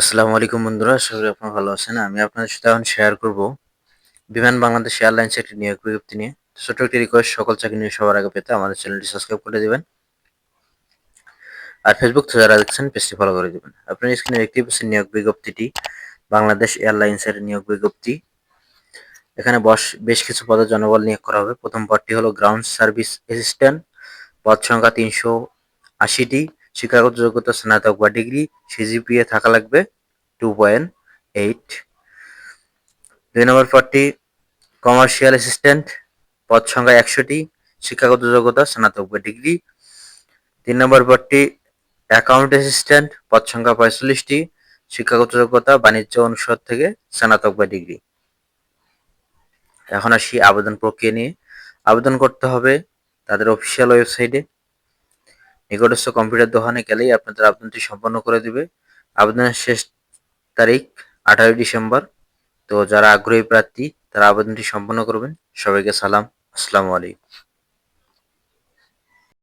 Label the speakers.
Speaker 1: আসসালামু আলাইকুম বন্ধুরা, আশা করি আপনারা ভালো আছেন। আমি আপনাদের সাথে এখন শেয়ার করব বিমান বাংলাদেশ এয়ারলাইন্স একটি নিয়োগ বিজ্ঞপ্তি নিয়ে। ছোট একটি রিকোয়েস্ট সকল চাকরি নিয়ে সবার আগে পেতে আমাদের চ্যানেলটি সাবস্ক্রাইব করে দিবেন। আর ফেসবুক থেকে যারা দেখছেন, পেজটি ফলো করে দিবেন। আপনার স্ক্রিনে দেখতে পাচ্ছেন নিয়োগ বিজ্ঞপ্তিটি, বাংলাদেশ এয়ারলাইন্সের নিয়োগ বিজ্ঞপ্তি। এখানে বস, বেশ কিছু পদে জনবল নিয়োগ করা হবে। প্রথম পদটি হলো গ্রাউন্ড সার্ভিস অ্যাসিস্ট্যান্ট পদ সংখ্যা তিনশো আশিটি। শিক্ষাগত যোগ্যতা স্নাতক বা ডিগ্রি সিজিপিএ থাকা লাগবে টু পয়েন্ট এইট দুই নম্বর পদটি কমার্শিয়াল অ্যাসিস্ট্যান্ট পদ সংখ্যা একশোটি শিক্ষাগত যোগ্যতা স্নাতক বা ডিগ্রি। তিন নম্বর পদটি অ্যাকাউন্ট অ্যাসিস্ট্যান্ট পদ সংখ্যা পঁয়তাল্লিশটি শিক্ষাগত যোগ্যতা বাণিজ্য অনুষদ থেকে স্নাতক বা ডিগ্রি। এখন আসি আবেদন প্রক্রিয়া নিয়ে। আবেদন করতে হবে তাদের অফিসিয়াল ওয়েবসাইটে নিকটস্থ কম্পিউটার দোকানে গেলেই আপনাদের আবেদনটি সম্পন্ন করে দেবে। আবেদনের শেষ তারিখ আঠারোই ডিসেম্বর। তো যারা আগ্রহী প্রার্থী, তারা আবেদনটি সম্পন্ন করবেন। সবাইকে সালাম। আসসালামু আলাইকুম।